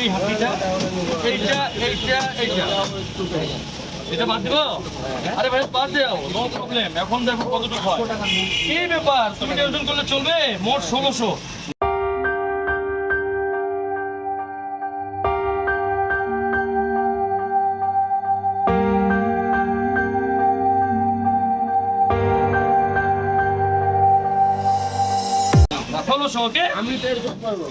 এই হাতিটা, এইটা এইটা এইটা। এটা বাদ দিব? আরে ভাই, বাদ দাও নো প্রবলেম এখন দেখো কতটুকু হয়। কি ব্যাপার? তুমি টেনশন করলে চলবে? মোট ষোলোশো। ষোলোশো ওকে আমি তো এরকম করব।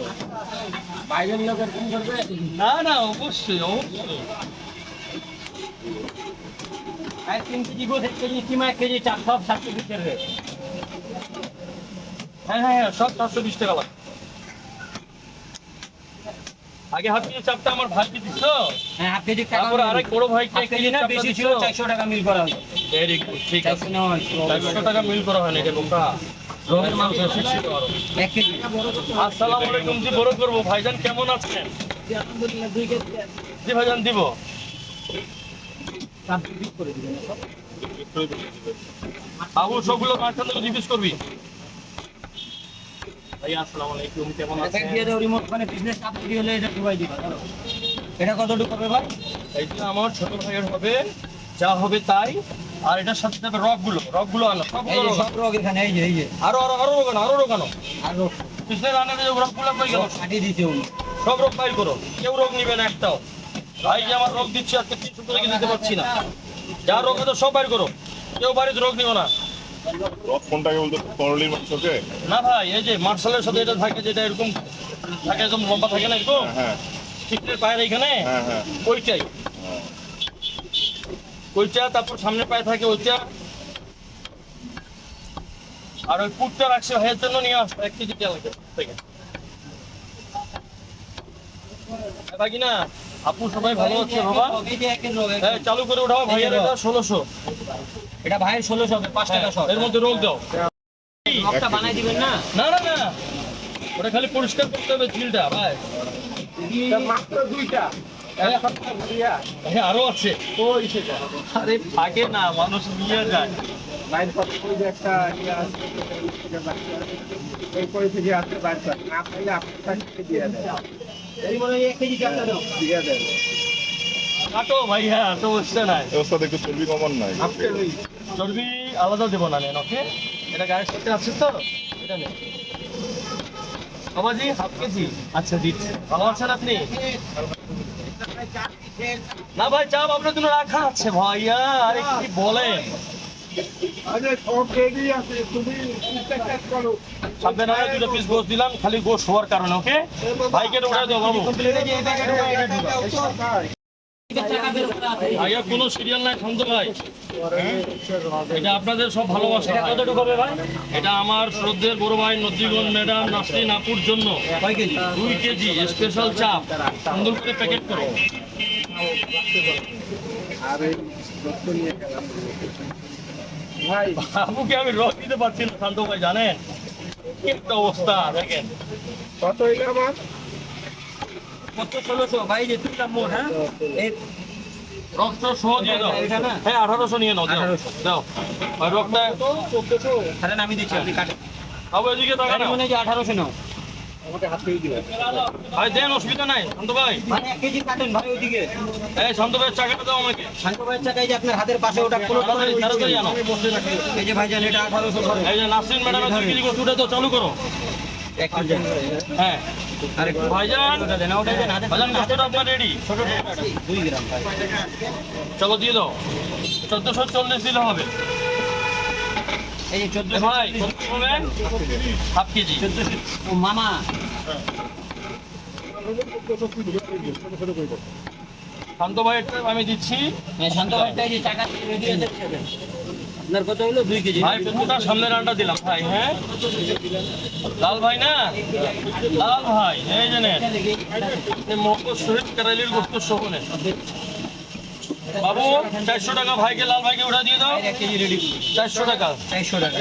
বাইরের লোকের ফোন করবে না না অবশ্যই অবশ্যই। আর তিন কেজি গোস এক কেজি কিমা এক কেজি চার সব সাতশো বিশ টাকা। হ্যাঁ হ্যাঁ হ্যাঁ সব চারশো বিশ টাকা লাগবে। আগে হাফ কেজি চাপটা আমার ভাইকে দিচ্ছ? হ্যাঁ হাফ কেজি তারপরে আরেক বড় ভাইকে হাফ কেজি না বেশি ছিল চারশো টাকা মিল করা। হলো ভেরি গুড ঠিক আছে। চারশো নয় চারশো টাকা মিল করা হয়নি এটা বোকা। রঙের মাংস শিক্ষিত এক কেজি। আসসালামু আলাইকুম জি বড় করব। ভাইজান কেমন আছেন? আলহামদুলিল্লাহ দুই কেজি জি ভাইজান দিব। চার বিশ করে দিবেন বাবু সবগুলো মাঝখান থেকে জিজ্ঞেস করবি? ভাই আসসালামু আলাইকুম কেমন এটা আছেন? দিয়ে দাও রিমোট মানে বিজনেস কাপ হলে এটা ডুবাই দিবা এটা কতটুকু হবে ভাই? এইটা আমার ছোট ভাইয়ের হবে যা হবে তাই। আর এটার সাথে যাবে রকগুলো রকগুলো আনো সবগুলো যে রক। রোগ এখানে এই যে এই যে। আরও আরও আরও রোগানো আরও রোগানো আর রোগ পিছনে রান্না যে রকগুলো কই গেল। কাটিয়ে দিতে উনি। সব রোগ বাইর করো কেউ রোগ নিবে না একটাও। ভাই যে আমার রোগ দিচ্ছে আজকে তিনশো টাকা দিতে পারছি না। যা রোগ আছে সব বাইর করো। কেউ বাড়িতে রোগ নিও না। কোনটাকে বলতো করলির মাংসকে না ভাই এই যে মার্শালের সাথে এটা থাকে যেটা এরকম থাকে একদম লম্বা থাকে না এরকম? হ্যাঁ চিকনের পায়ের এইখানে? হ্যাঁ হ্যাঁ। ওইটাই। হ্যাঁ। ওইটা তারপর সামনে পায়ে থাকে ওইটা। আর ওই পুটটা রাখছে ভাইয়ের জন্য নিয়ে আসতো এক কেজি তেল থেকে। বাকি না আপু সবাই ভালো আছে বাবা? হ্যাঁ চালু করে ওঠাও ভাইয়ের এটা ষোলোশো। এটা ভাইয়ের ষোলোশো হবে পাঁচ টাকা সব এর মধ্যে রোগ দাও। রোগটা বানাই দিবেন না? না না না। ওটা খালি পরিষ্কার করতে হবে ঝিলটা ভাই। মাত্র দুইটা। আরও আছে। ওই সেটা আরে থাকে না মানুষ নিয়ে যায়। বাইর করে একটা ইয়ে আছে, এটা বাচ্চা। ওই করে থেকে আসতে বাইর না পাইলে আপনার দিয়ে দেয়। এই মনে হয় এক কেজি চারটা দাও। দিয়ে দেয়। কাটো ভাইয়া তো নাই। একটু চর্বি কমান নাই। চর্বি আলাদা দেবো না নেন ওকে? এটা গায়ের সাথে আছে তো? এটা নেন। বাবাজি হাফ কেজি। আচ্ছা দিচ্ছি। ভালো আছেন আপনি? না ভাই চাপ আপনার জন্য রাখা আছে ভাইয়া আরে কি বলেন? দুটো পিস গোস দিলাম খালি গোস হওয়ার কারণে ওকে ভাইকে উঠে দেবো বাবু। ভাইয়া কোনো সিরিয়াল নাই শান্ত ভাই। এটা আপনাদের সব ভালোবাসা। এটা কতটুকু হবে ভাই? এটা আমার শ্রদ্ধের বড় ভাই নদীগণ ম্যাডাম নাসরিন আপুর জন্য দুই কেজি স্পেশাল চাপ। সুন্দর করে প্যাকেট করো। বাবুকে আমি রক দিতে পারছি না শান্ত ভাই জানেন? কি একটা অবস্থা দেখেন। কত হইল আমার? কত ষোলোশো? ভাই যে তুললাম মোট হ্যাঁ? রক্ত সহ দিয়ে দাও হ্যাঁ আঠারোশো নিয়ে নাও দাও। 1800 দাও। ওই রক্তটা তাহলে আমি দিচ্ছি আপনি কাটেন বাবু এদিকে টাকা মনে হয় যে আঠারোশো নাও। ভাই দেন অসুবিধা নাই শান্ত ভাই। ভাই এক কেজি কাটেন ভাই ওইদিকে। এই শান্ত ভাইয়ের চাকাটা দাও আমাকে। শান্ত ভাইয়ের চাকায় যে আপনার হাতের পাশে ওটা পুরো তাড়াতাড়ি তাড়াতাড়ি এই যে ভাইজান এটা আঠারোশো এই যে নাসরিন ম্যাডামের দুই কেজি গোস তো চালু করো। হ্যাঁ চলো দিয়ে দাও চোদ্দশো চল্লিশ দিলে হবে। এই চোদ্দ ভাই হাফ কেজি ও মামা শান্ত ভাই আমি দিচ্ছি শান্ত এই টাকা দিয়ে দেন। আপনার কত হলো? দুই কেজি। ভাই সামনে দিলাম। ভাই হ্যাঁ? লাল ভাই না? লাল ভাই এই জানে মকর শহীদ কারাইলির গোস্ত বাবু চারশো টাকা ভাইকে লাল ভাইকে উঠা দিয়ে দাও। কেজি রেডি চারশো টাকা। চারশো টাকা।